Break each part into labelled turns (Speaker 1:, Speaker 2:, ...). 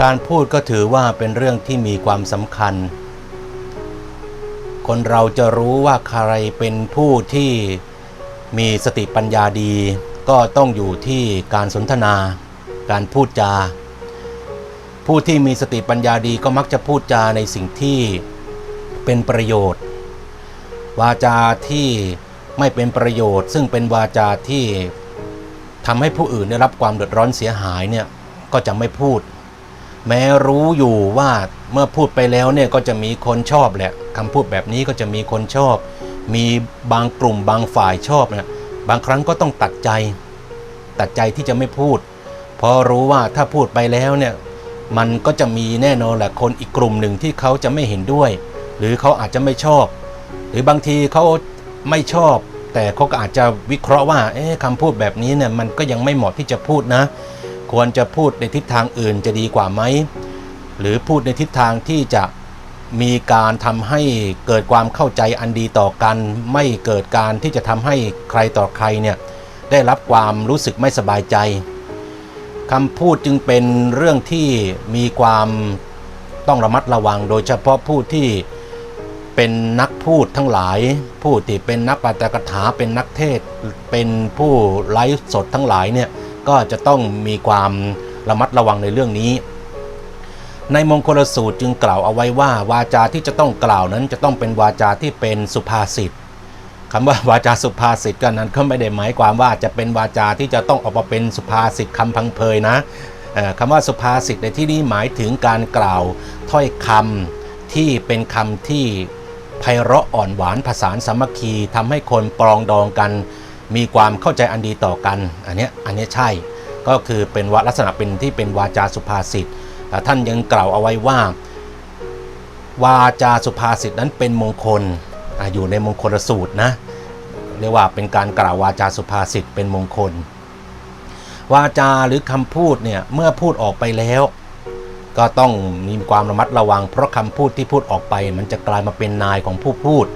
Speaker 1: การพูดก็ถือว่าเป็นเรื่องที่มีความสำคัญ คนเราจะรู้ว่าใครเป็นผู้ที่มีสติปัญญาดี ก็ต้องอยู่ที่การสนทนา การพูดจา ผู้ที่มีสติปัญญาดีก็มักจะพูดจาในสิ่งที่เป็นประโยชน์ วาจาที่ไม่เป็นประโยชน์ ซึ่งเป็นวาจาที่ทำให้ผู้อื่นได้รับความเดือดร้อนเสียหายเนี่ยก็จะไม่พูด แม้รู้อยู่ว่าเมื่อพูดไปแล้วเนี่ยก็จะมีคนชอบแหละคำพูดแบบนี้ก็จะมีคนชอบ มีบางกลุ่มบางฝ่ายชอบเนี่ยบางครั้งก็ต้องตัดใจ ตัดใจที่จะไม่พูด เพราะรู้ว่าถ้าพูดไปแล้วเนี่ยมันก็จะมีแน่นอนแหละคนอีกกลุ่มหนึ่งที่เขาจะไม่เห็นด้วย หรือเขาอาจจะไม่ชอบ หรือบางทีเขาไม่ชอบ แต่เขาก็อาจจะวิเคราะห์ว่าเอ๊ะคำพูดแบบนี้เนี่ยมันก็ยังไม่เหมาะที่จะพูดนะ ควรจะพูดในทิศทางอื่นจะดีกว่าไหม หรือพูดในทิศทางที่จะมีการทำให้เกิดความเข้าใจอันดีต่อกัน ไม่เกิดการที่จะทำให้ใครต่อใครเนี่ยได้รับความรู้สึกไม่สบายใจคำพูดจึงเป็นเรื่องที่มีความต้องระมัดระวัง โดยเฉพาะผู้ที่เป็นนักพูดทั้งหลาย ผู้ที่เป็นนักปาฐกถาเป็นนักเทศ เป็นผู้ไลฟ์สดทั้งหลายเนี่ย ก็จะต้องมีความระมัดระวังในเรื่องนี้ ในมงคลสูตรจึงกล่าวเอาไว้ว่า วาจาที่จะต้องกล่าวนั้นจะต้องเป็นวาจาที่เป็นสุภาษิตคำว่าวาจาสุภาษิตก็นั้นก็ไม่ได้หมายความว่าจะเป็นวาจาที่จะต้องออกมาเป็นสุภาษิตคำพังเพยนะคำว่าสุภาษิตในที่นี้หมายถึงการกล่าวถ้อยคำที่เป็นคำที่ไพเราะอ่อนหวานผสานสามัคคีทำให้คนปรองดองกัน มีความเข้าใจอันดีต่อกัน อันนี้อันนี้ใช่ก็คือเป็นวาลักษณะเป็นที่เป็นวาจาสุภาษิตท่านยังกล่าวเอาไว้ว่า วาจาสุภาษิตนั้นเป็นมงคลออยู่ในมงคลสูตรนะเรียกว่าเป็นการกล่าววาจาสุภาษิตเป็นมงคล วาจาหรือคำพูดเนี่ยเมื่อพูดออกไปแล้ว ก็ต้องมีความระมัดระวัง เพราะคำพูดที่พูดออกไป มันจะกลายมาเป็นนายของผู้พูด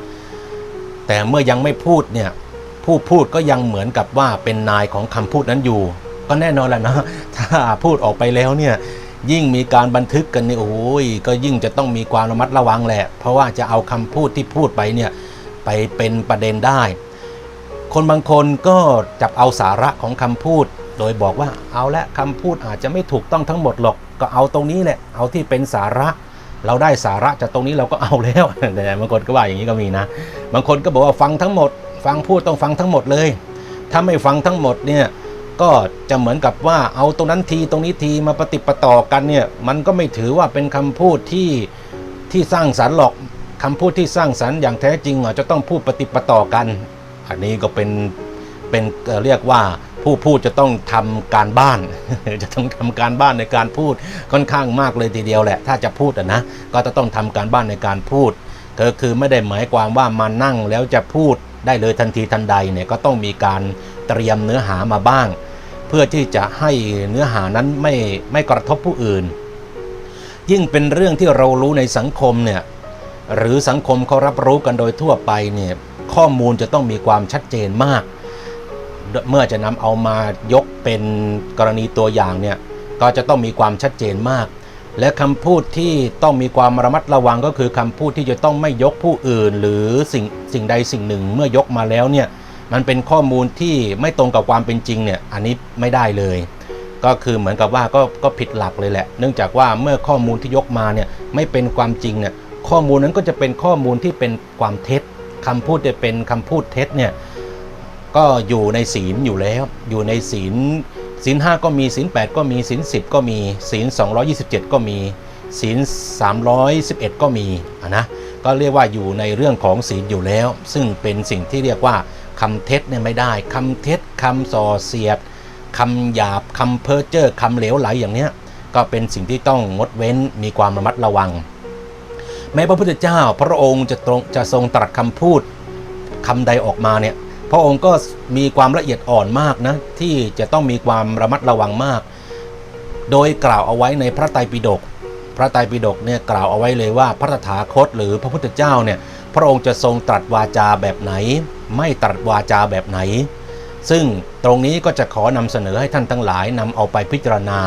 Speaker 1: แต่เมื่อยังไม่พูดเนี่ย ผู้พูดก็ยังเหมือนกับว่าเป็นนายของคำพูดนั้นอยู่ ก็แน่นอนแหละนะ ถ้าพูดออกไปแล้วเนี่ยยิ่งมีการบันทึกกันเนี่ยโอ้ยก็ยิ่งจะต้องมีความระมัดระวังแหละ เพราะว่าจะเอาคำพูดที่พูดไปเนี่ยไปเป็นประเด็นได้ คนบางคนก็จับเอาสาระของคำพูด โดยบอกว่าเอาละคำพูดอาจจะไม่ถูกต้องทั้งหมดหรอก ก็เอาตรงนี้แหละ เอาที่เป็นสาระ เราได้สาระจากตรงนี้เราก็เอาแล้วแต่บางคนก็ว่าอย่างนี้ก็มีนะ บางคนก็บอกว่าฟังทั้งหมด ฟังพูดต้องฟังทั้งหมดเลย ถ้าไม่ฟังทั้งหมดเนี่ยก็จะเหมือนกับว่าเอาตรงนั้นทีตรงนี้ทีมาปฏิปต่อกันเนี่ยมันก็ไม่ถือว่าเป็นคำพูดที่ที่สร้างสรรค์หรอกคำพูดที่สร้างสรรค์อย่างแท้จริงอะจะต้องพูดปฏิปต่อกัน อันนี้ก็เป็นเป็นเรียกว่าผู้พูดจะต้องทำการบ้าน จะต้องทำการบ้านในการพูดค่อนข้างมากเลยทีเดียวแหละ ถ้าจะพูดนะก็จะต้องทำการบ้านในการพูดก็คือไม่ได้หมายความว่ามานั่งแล้วจะพูด ได้เลยทันทีทันใดเนี่ยก็ต้องมีการเตรียมเนื้อหามาบ้าง เพื่อที่จะให้เนื้อหานั้นไม่ไม่กระทบผู้อื่น ยิ่งเป็นเรื่องที่เรารู้ในสังคมเนี่ยหรือสังคมเขารับรู้กันโดยทั่วไปเนี่ยข้อมูลจะต้องมีความชัดเจนมาก เมื่อจะนำเอามายกเป็นกรณีตัวอย่างเนี่ยก็จะต้องมีความชัดเจนมาก และคำพูดที่ต้องมีความระมัดระวังก็คือคำพูดที่จะต้องไม่ยกผู้อื่น หรือสิ่งสิ่งใดสิ่งหนึ่งเมื่อยกมาแล้วเนี่ยมันเป็นข้อมูลที่ไม่ตรงกับความเป็นจริงเนี่ยอันนี้ไม่ได้เลย ก็คือเหมือนกับว่าก็ก็ผิดหลักเลยแหละ เนื่องจากว่าเมื่อข้อมูลที่ยกมาเนี่ยไม่เป็นความจริงเนี่ยข้อมูลนั้นก็จะเป็นข้อมูลที่เป็นความเท็จคำพูดจะเป็นคำพูดเท็จเนี่ยก็อยู่ในศีลอยู่แล้ว อยู่ในศีล ศีลห้าก็มีศีลแปดก็มีศีลสิบก็มีศีล227ก็มีศีล311ก็มีะนะก็เรียกว่าอยู่ในเรื่องของศีลอยู่แล้ว ซึ่งเป็นสิ่งที่เรียกว่าคำเท็จเนี่ยไม่ได้คำเท็จคำส่อเสียดคำหยาบคำเพ้อเจ้อคำเหลวไหลอย่างเนี้ยก็เป็นสิ่งที่ต้องงดเว้นมีความระมัดระวัง แม้พระพุทธเจ้าพระองค์จะตรงจะทรงตรัสคำพูดคำใดออกมาเนี่ย พระองค์ก็มีความละเอียดอ่อนมากนะที่จะต้องมีความระมัดระวังมาก โดยกล่าวเอาไว้ในพระไตรปิฎกพระไตรปิฎกเนี่ยกล่าวเอาไว้เลยว่าพระตถาคตหรือพระพุทธเจ้าเนี่ยพระองค์จะทรงตรัสวาจาแบบไหน ไม่ตรัสวาจาแบบไหน ซึ่งตรงนี้ก็จะขอนำเสนอให้ท่านทั้งหลายนำเอาไปพิจารณา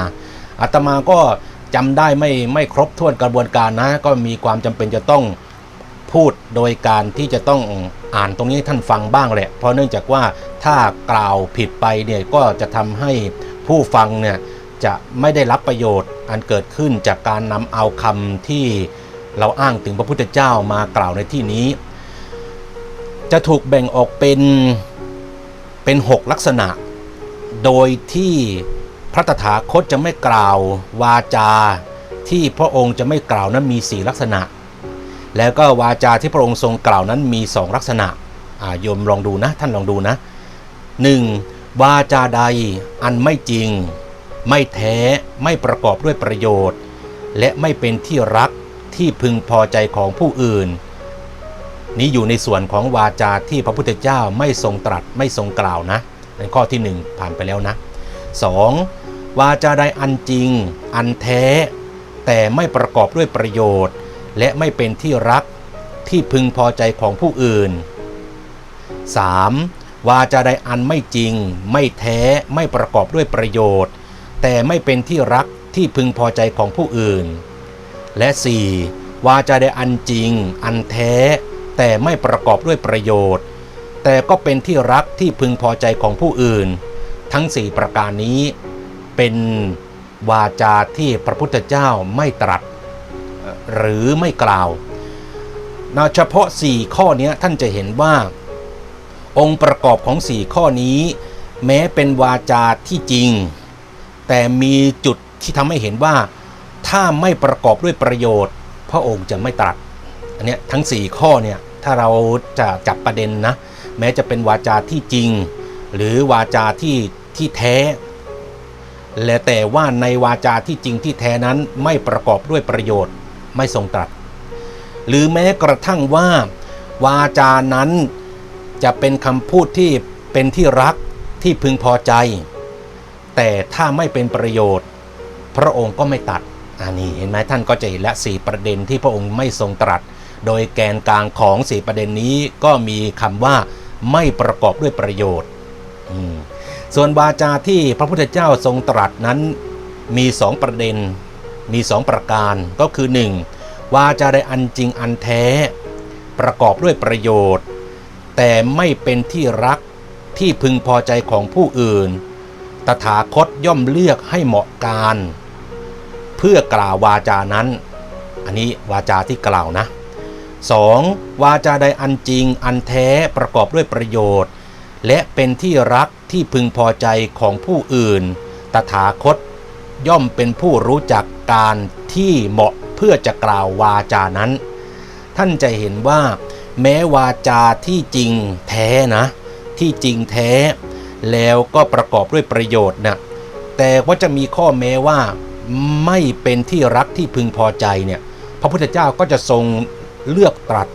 Speaker 1: อาตมาก็จำได้ไม่ไม่ครบถ้วนกระบวนการนะ ก็มีความจำเป็นจะต้อง พูดโดยการที่จะต้องอ่านตรงนี้ให้ท่านฟังบ้างแหละ เพราะเนื่องจากว่าถ้ากล่าวผิดไปเนี่ยก็จะทำให้ผู้ฟังเนี่ยจะไม่ได้รับประโยชน์อันเกิดขึ้นจากการนำเอาคำที่เราอ้างถึงพระพุทธเจ้ามากล่าวในที่นี้ จะถูกแบ่งออกเป็นเป็น 6 ลักษณะ โดยที่พระตถาคตจะไม่กล่าววาจาที่พระองค์จะไม่กล่าวนั้นมี 4 ลักษณะ แล้วก็วาจาที่พระองค์ทรงกล่าวนั้นมี 2 ลักษณะโยมลองดูนะท่านลองดูนะ 1. วาจาใดอันไม่จริง ไม่แท้ไม่ประกอบด้วยประโยชน์ และไม่เป็นที่รักที่พึงพอใจของผู้อื่น นี้อยู่ในส่วนของวาจาที่พระพุทธเจ้าไม่ทรงตรัสไม่ทรงกล่าวนะในข้อที่ 1 ผ่านไปแล้วนะ 2. วาจาใดอันจริง อันแท้ แต่ไม่ประกอบด้วยประโยชน์ และไม่เป็นที่รักที่พึงพอใจของผู้อื่น 3. วาจาใดอันไม่จริง ไม่แท้ไม่ประกอบด้วยประโยชน์ แต่ไม่เป็นที่รักที่พึงพอใจของผู้อื่น และ 4. วาจาใดอันจริง อันแท้ แต่ไม่ประกอบด้วยประโยชน์ แต่ก็เป็นที่รักที่พึงพอใจของผู้อื่น ทั้ง 4 ประการนี้ เป็นวาจาที่พระพุทธเจ้าไม่ตรัส หรือไม่กล่าวนะเฉพาะ 4 ข้อนี้ท่านจะเห็นว่า องค์ประกอบของ 4 ข้อนี้ แม้เป็นวาจาที่จริง แต่มีจุดที่ทำให้เห็นว่า ถ้าไม่ประกอบด้วยประโยชน์ พระองค์จะไม่ตรัสอันเนี้ยทั้ง 4 ข้อเนี่ยถ้าเราจะจับประเด็นนะแม้จะเป็นวาจาที่จริง หรือวาจาที่ที่แท้ และแต่ว่าในวาจาที่จริงที่แท้นั้นไม่ประกอบด้วยประโยชน์ ไม่ทรงตรัส หรือแม้กระทั่งว่า วาจานั้นจะเป็นคำพูดที่เป็นที่รักที่พึงพอใจ แต่ถ้าไม่เป็นประโยชน์ พระองค์ก็ไม่ตัดอันนี้เห็นไหมท่านก็จะเห็นและสี่ประเด็นที่พระองค์ไม่ทรงตรัส โดยแกนกลางของสี่ประเด็นนี้ก็มีคำว่าไม่ประกอบด้วยประโยชน์ ส่วนวาจาที่พระพุทธเจ้าทรงตรัสนั้นมีสองประเด็น มีสองประการก็คือ 1. วาจาใดอันจริงอันแท้ ประกอบด้วยประโยชน์ แต่ไม่เป็นที่รักที่พึงพอใจของผู้อื่น ตถาคตย่อมเลือกให้เหมาะการ เพื่อกล่าววาจานั้น อันนี้วาจาที่กล่าวนะ 2. วาจาใดอันจริงอันแท้ประกอบด้วยประโยชน์ และเป็นที่รักที่พึงพอใจของผู้อื่น ตถาคตย่อมเป็นผู้รู้จัก การที่เหมาะเพื่อจะกล่าววาจานั้น ท่านจะเห็นว่า แม้วาจาที่จริงแท้นะ ที่จริงแท้ แล้วก็ประกอบด้วยประโยชน์นะแต่ว่าจะมีข้อแม้ว่าไม่เป็นที่รักที่พึงพอใจเนี่ยพระพุทธเจ้าก็จะทรงเลือกตรัส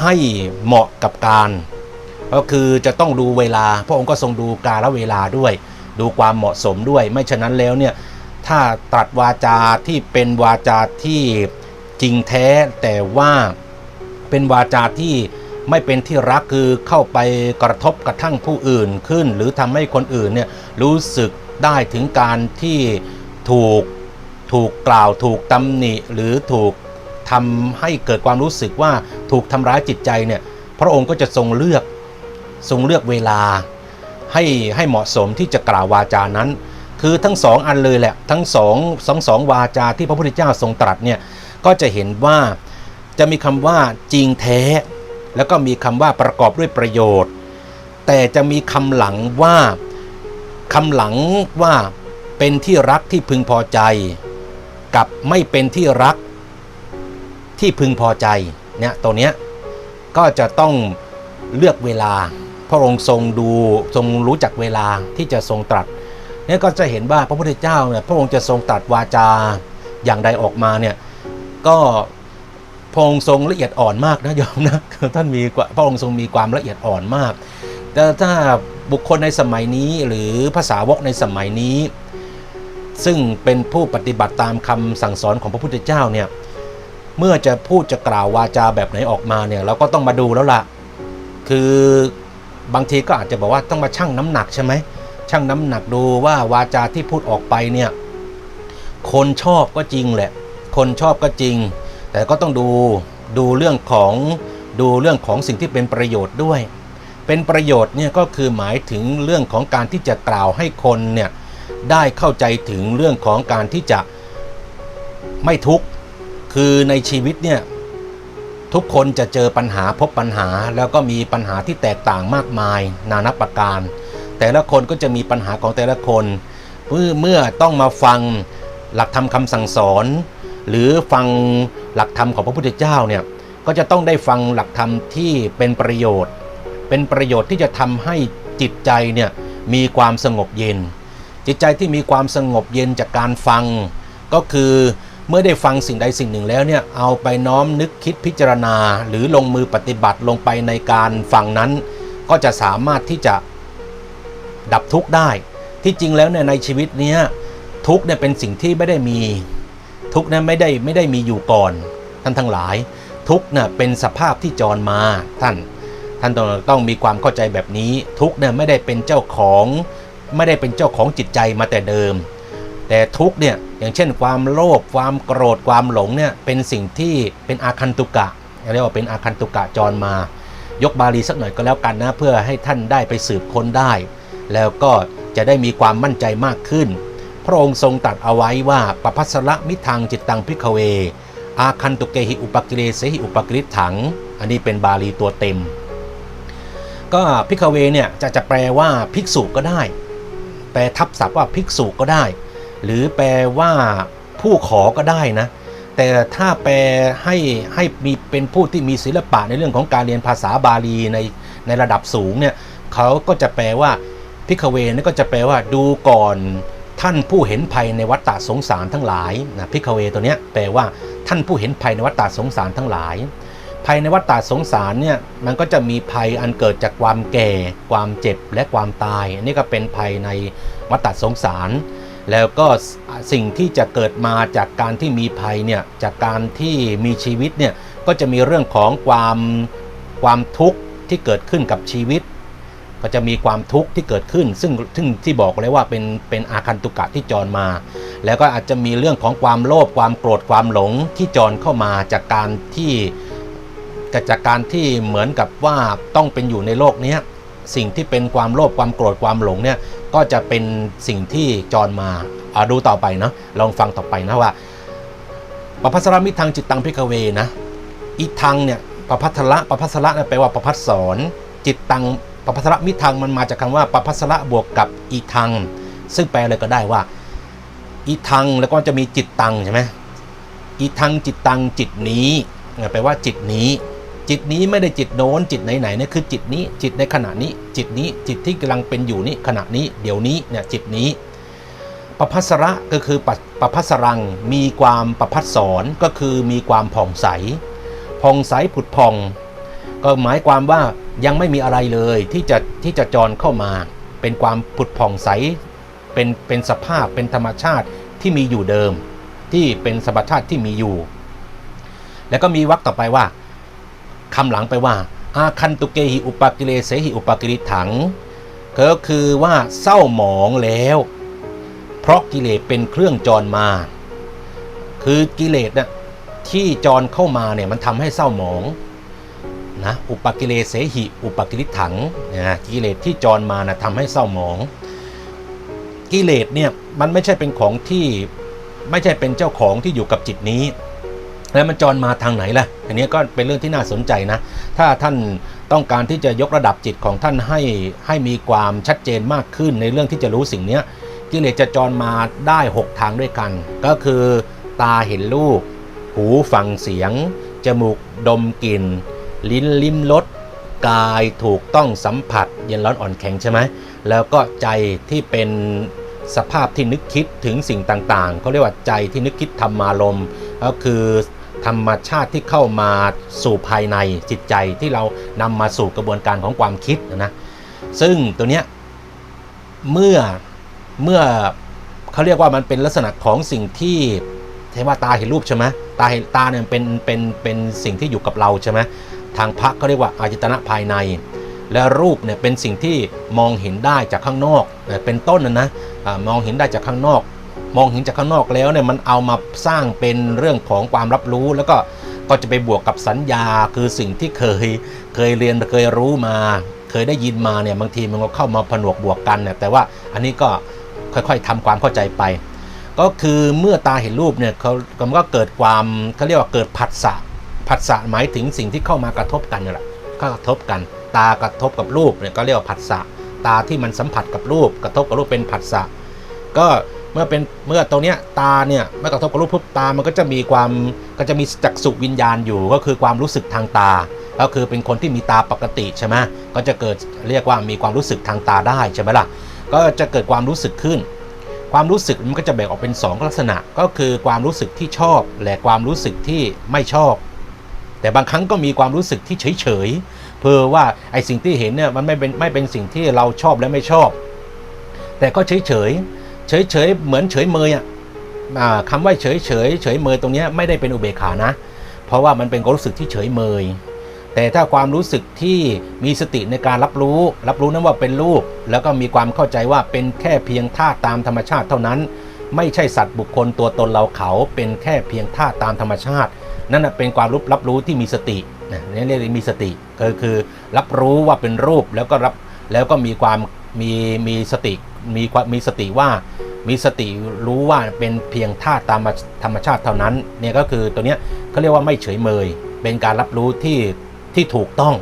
Speaker 1: ให้เหมาะกับการ ก็คือจะต้องดูเวลา พระองค์ก็ทรงดูกาลเวลาด้วย ดูความเหมาะสมด้วย ไม่ฉะนั้นแล้วเนี่ย ถ้าตรัสวาจาที่เป็นวาจาที่จริงแท้แต่ว่าเป็นวาจาที่ไม่เป็นที่รักคือเข้าไปกระทบกระทั่งผู้อื่นขึ้น หรือทำให้คนอื่นเนี่ยรู้สึกได้ถึงการที่ถูกถูกกล่าวถูกตำหนิหรือถูกทำให้เกิดความรู้สึกว่าถูกทำร้ายจิตใจเนี่ยพระองค์ก็จะทรงเลือกทรงเลือกเวลาให้ให้เหมาะสมที่จะกล่าววาจานั้น คือทั้งสองอันเลยแหละทั้งสองสองสองวาจาที่พระพุทธเจ้าทรงตรัสเนี่ยก็จะเห็นว่าจะมีคำว่าจริงแท้ แล้วก็มีคำว่าประกอบด้วยประโยชน์ แต่จะมีคำหลังว่าคำหลังว่าเป็นที่รักที่พึงพอใจ กับไม่เป็นที่รักที่พึงพอใจเนี่ยตัวเนี้ยก็จะต้องเลือกเวลา พระองค์ทรงดูทรงรู้จักเวลาที่จะทรงตรัส นี่ยก็จะเห็นว่าพระพุทธเจ้าเนี่ยพระองค์จะทรงตรัสวาจาอย่างใดออกมาเนี่ยก็พระองค์ทรงละเอียดอ่อนมากนะโยมนะท่านมีพระองค์ทรงมีความละเอียดอ่อนมาก แต่ถ้าบุคคลในสมัยนี้หรือภาษาวกในสมัยนี้ ซึ่งเป็นผู้ปฏิบัติตามคำสั่งสอนของพระพุทธเจ้าเนี่ยเมื่อจะพูดจะกล่าววาจาแบบไหนออกมาเนี่ยเราก็ต้องมาดูแล้วล่ะคือบางทีก็อาจจะบอกว่าต้องมาชั่งน้ำหนักใช่ไหม ชั่งน้ำหนักดูว่าวาจาที่พูดออกไปเนี่ย คนชอบก็จริงแหละ คนชอบก็จริง แต่ก็ต้องดูดูเรื่องของดูเรื่องของสิ่งที่เป็นประโยชน์ด้วย เป็นประโยชน์เนี่ยก็คือหมายถึงเรื่องของการที่จะกล่าวให้คนเนี่ยได้เข้าใจถึงเรื่องของการที่จะไม่ทุกข์คือในชีวิตเนี่ยทุกคนจะเจอปัญหาพบปัญหาแล้วก็มีปัญหาที่แตกต่างมากมาย นานับประการ แต่ละคนก็จะมีปัญหาของแต่ละคนเมื่อเมื่อต้องมาฟังหลักธรรมคำสั่งสอน หรือฟังหลักธรรมของพระพุทธเจ้าเนี่ยก็จะต้องได้ฟังหลักธรรมที่เป็นประโยชน์ เป็นประโยชน์ที่จะทำให้จิตใจเนี่ยมีความสงบเย็น จิตใจที่มีความสงบเย็นจากการฟัง ก็คือเมื่อได้ฟังสิ่งใดสิ่งหนึ่งแล้วเนี่ยเอาไปน้อมนึกคิดพิจารณา หรือลงมือปฏิบัติลงไปในการฟังนั้น ก็จะสามารถที่จะ ดับทุกข์ได้ ที่จริงแล้วเนี่ยในชีวิตเนี้ยทุกข์เนี่ยเป็นสิ่งที่ไม่ได้มี ทุกข์เนี่ยไม่ได้ไม่ได้มีอยู่ก่อนท่านทั้งหลาย ทุกข์เนี่ยเป็นสภาพที่จรมาท่าน ท่านต้องต้องมีความเข้าใจแบบนี้ ทุกข์เนี่ยไม่ได้เป็นเจ้าของ ไม่ได้เป็นเจ้าของจิตใจมาแต่เดิม แต่ทุกข์เนี่ยอย่างเช่น ความโลภความโกรธความหลงเนี่ยเป็นสิ่งที่เป็นอาคันตุกะเรียกว่าเป็นอาคันตุกะจรมา ยกบาลีสักหน่อยก็แล้วกันนะเพื่อให้ท่านได้ไปสืบค้นได้ แล้วก็จะได้มีความมั่นใจมากขึ้น พระองค์ทรงตรัสเอาไว้ว่าปปัสสระมิทังจิตตังพิกเว อาคันตุเกหิอุปกิเลเสหิอุปกิริถัง อันนี้เป็นบาลีตัวเต็ม ก็พิกเวเนี่ยจะจะแปลว่าภิกษุก็ได้ แปลทับศัพท์ว่าภิกษุก็ได้ หรือแปลว่าผู้ขอก็ได้นะ แต่ถ้าแปลให้ให้มีเป็นผู้ที่มีศิลปะในเรื่องของการเรียนภาษาบาลีในในระดับสูงเนี่ยเขาก็จะแปลว่า พิกเวนี่ก็จะแปลว่าดูก่อนท่านผู้เห็นภัยในวัฏฏะสงสารทั้งหลายนะพิกเวตัวเนี้ยแปลว่าท่านผู้เห็นภัยในวัฏฏะสงสารทั้งหลาย ภัยในวัฏฏะสงสารเนี่ยมันก็จะมีภัยอันเกิดจากความแก่ ความเจ็บและความตาย อันนี้ก็เป็นภัยในวัฏฏะสงสาร แล้วก็สิ่งที่จะเกิดมาจากการที่มีภัยเนี่ยจากการที่มีชีวิตเนี่ยก็จะมีเรื่องของความความทุกข์ที่เกิดขึ้นกับชีวิต ก็จะมีความทุกข์ที่เกิดขึ้น ซึ่งซึ่งที่บอกเลยว่าเป็นเป็นอาคันตุกะที่จรมา แล้วก็อาจจะมีเรื่องของความโลภความโกรธความหลงที่จรเข้ามาจากการที่จากการที่เหมือนกับว่าต้องเป็นอยู่ในโลกนี้สิ่งที่เป็นความโลภความโกรธความหลงเนี่ยก็จะเป็นสิ่งที่จรมาอาดูต่อไปเนาะลองฟังต่อไปนะว่าปภัสรามิทังจิตตังพิกเวนะอีทังเนี่ยปภัทระปภัสระนี่ยแปลว่าปภัสสอนจิตตัง ปภัสระมิทังมันมาจากคำว่าปภัสระบวกกับอีทัง ซึ่งแปลเลยก็ได้ว่า อีทังแล้วก็จะมีจิตตังใช่ไหมอีทังจิตตังจิตนี้แปลว่าจิตนี้ จิตนี้ไม่ได้จิตโน้นจิตไหนๆเนี่คือจิตนี้จิตในขณะนี้ จิตนี้จิตที่กำลังเป็นอยู่นี้ขณะนี้ เดี๋ยวนี้เนี่ยจิตนี้ประพัสระก็คือปประพัสรังมีความประพัสสอนก็คือมีความผ่องใสผ่องใสผุดผ่อง ก็หมายความว่า ยังไม่มีอะไรเลยที่จะที่จะจรเข้ามา เป็นความผุดผ่องใสเป็นเป็นสภาพเป็นธรรมชาติที่มีอยู่เดิม ที่เป็นสมชาติที่มีอยู่ แล้วก็มีวรรคต่อไปว่าคำหลังไปว่า อาคันตุเกหิอุปกิเลเสหิอุปกิริถังก็คือว่าเศร้าหมองแล้ว เพราะกิเลสเป็นเครื่องจรมา คือกิเลสนะที่จรเข้ามาเนี่ยมันทำให้เศร้าหมอง นะอุปกิเลเสหิ อุปกิริถังนะกิเลสที่จรมานะทำให้เศร้าหมอง กิเลสเนี่ยมันไม่ใช่เป็นของที่ไม่ใช่เป็นเจ้าของที่อยู่กับจิตนี้ แล้วมันจรมาทางไหนล่ะ อันนี้ก็เป็นเรื่องที่น่าสนใจนะ ถ้าท่านต้องการที่จะยกระดับจิตของท่านให้ให้มีความชัดเจนมากขึ้นในเรื่องที่จะรู้สิ่งนี้กิเลสจะจรมาได้ 6 ทางด้วยกัน ก็คือตาเห็นรูป หูฟังเสียง จมูกดมกลิ่น ลิ้นลิ้มรสกายถูกต้องสัมผัส เย็นร้อนอ่อนแข็งใช่ไหมแล้วก็ใจที่เป็นสภาพที่นึกคิดถึงสิ่งต่างๆเขาเรียกว่าใจที่นึกคิดธรรมารมก็คือธรรมชาติที่เข้ามาสู่ภายในจิตใจที่เรานำมาสู่กระบวนการของความคิดนะซึ่งตัวเนี้ยเมื่อเมื่อเขาเรียกว่ามันเป็นลักษณะของสิ่งที่ใช่ว่าตาเห็นรูปใช่ไหมตาเห็นตาเนี่ยเป็นเป็นเป็นสิ่งที่อยู่กับเราใช่ไหม ทางพระเขาเรียกว่าอาจตนะภายใน และรูปเนี่ยเป็นสิ่งที่มองเห็นได้จากข้างนอก เป็นต้นนะนะมองเห็นได้จากข้างนอก มองเห็นจากข้างนอกแล้วเนี่ยมันเอามาสร้างเป็นเรื่องของความรับรู้ แล้วก็ก็จะไปบวกกับสัญญาคือสิ่งที่เคยเคยเรียนเคยรู้มา เคยได้ยินมาเนี่ยบางทีมันก็เข้ามาผนวกบวกกันเนี่ยแต่ว่าอันนี้ก็ค่อยๆทำความเข้าใจไป ก็คือเมื่อตาเห็นรูปเนี่ยเขาก็เกิดความเขาเรียกว่าเกิดผัสสะ ผัสสะหมายถึงสิ่งที่เข้ามากระทบกันนี่แหละก็กระทบกัน ตากระทบกับรูปเนี่ยก็เรียกว่าผัสสะตาที่มันสัมผัสกับรูป กระทบกับรูปเป็นผัสสะก็เมื่อเป็นเมื่อตรงเนี้ยตาเนี่ยเมื่อกระทบกับรูปปุ๊บตามันก็จะมีความก็จะมีจักษุวิญญาณอยู่ ก็คือความรู้สึกทางตา ก็คือเป็นคนที่มีตาปกติใช่ไหมก็จะเกิดเรียกว่ามีความรู้สึกทางตาได้ใช่ไหมล่ะก็จะเกิดความรู้สึกขึ้น ความรู้สึกมันก็จะแบ่งออกเป็น 2 ลักษณะ ก็คือความรู้สึกที่ชอบ และความรู้สึกที่ไม่ชอบ แต่บางครั้งก็มีความรู้สึกที่เฉยๆเพื่อว่าไอสิ่งที่เห็นเนี่ยมันไม่เป็นไม่เป็นสิ่งที่เราชอบและไม่ชอบ แต่ก็เฉยๆเฉยๆเหมือนเฉยเมยอะคำว่าเฉยเฉยๆเฉยเมยตรงนี้ไม่ได้เป็นอุเบกขานะ เพราะว่ามันเป็นความรู้สึกที่เฉยเมย แต่ถ้าความรู้สึกที่มีสติในการรับรู้ รับรู้นั้นว่าเป็นรูป แล้วก็มีความเข้าใจว่าเป็นแค่เพียงธาตุตามธรรมชาติเท่านั้น ไม่ใช่สัตว์บุคคลตัวตนเราเขาเป็นแค่เพียงธาตุตามธรรมชาติ นั่นนะเป็นความรู้รับรู้ที่มีสตินะนี่เรียกมีสติก็คือรับรู้ว่าเป็นรูปแล้วก็รับแล้วก็มีความมีมีสติมีความมีสติว่ามีสติรู้ว่าเป็นเพียงธาตุตามธรรมชาติเท่านั้นเนี่ยก็คือตัวเนี้ยเขาเรียกว่าไม่เฉยเมย เป็นการรับรู้ที่ที่ถูกต้อง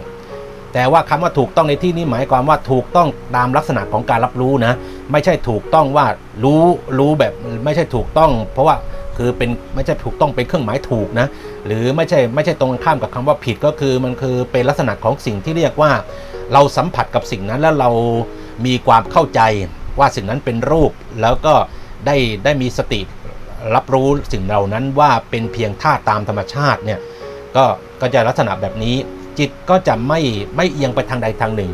Speaker 1: แต่ว่าคำว่าถูกต้องในที่นี้หมายความว่าถูกต้องตามลักษณะของการรับรู้นะ ไม่ใช่ถูกต้องว่ารู้รู้แบบไม่ใช่ถูกต้อง เพราะว่าคือเป็นไม่ใช่ถูกต้องเป็นเครื่องหมายถูกนะ หรือไม่ใช่ไม่ใช่ตรงข้ามกับคำว่าผิดก็คือมันคือเป็นลักษณะของสิ่งที่เรียกว่าเราสัมผัสกับสิ่งนั้นแล้วเรามีความเข้าใจว่าสิ่งนั้นเป็นรูป แล้วก็ได้ได้มีสติรับรู้สิ่งเหล่านั้นว่าเป็นเพียงธาตุตามธรรมชาติเนี่ยก็ก็จะลักษณะแบบนี้ จิตก็จะไม่ไม่เอียงไปทางใดทางหนึ่ง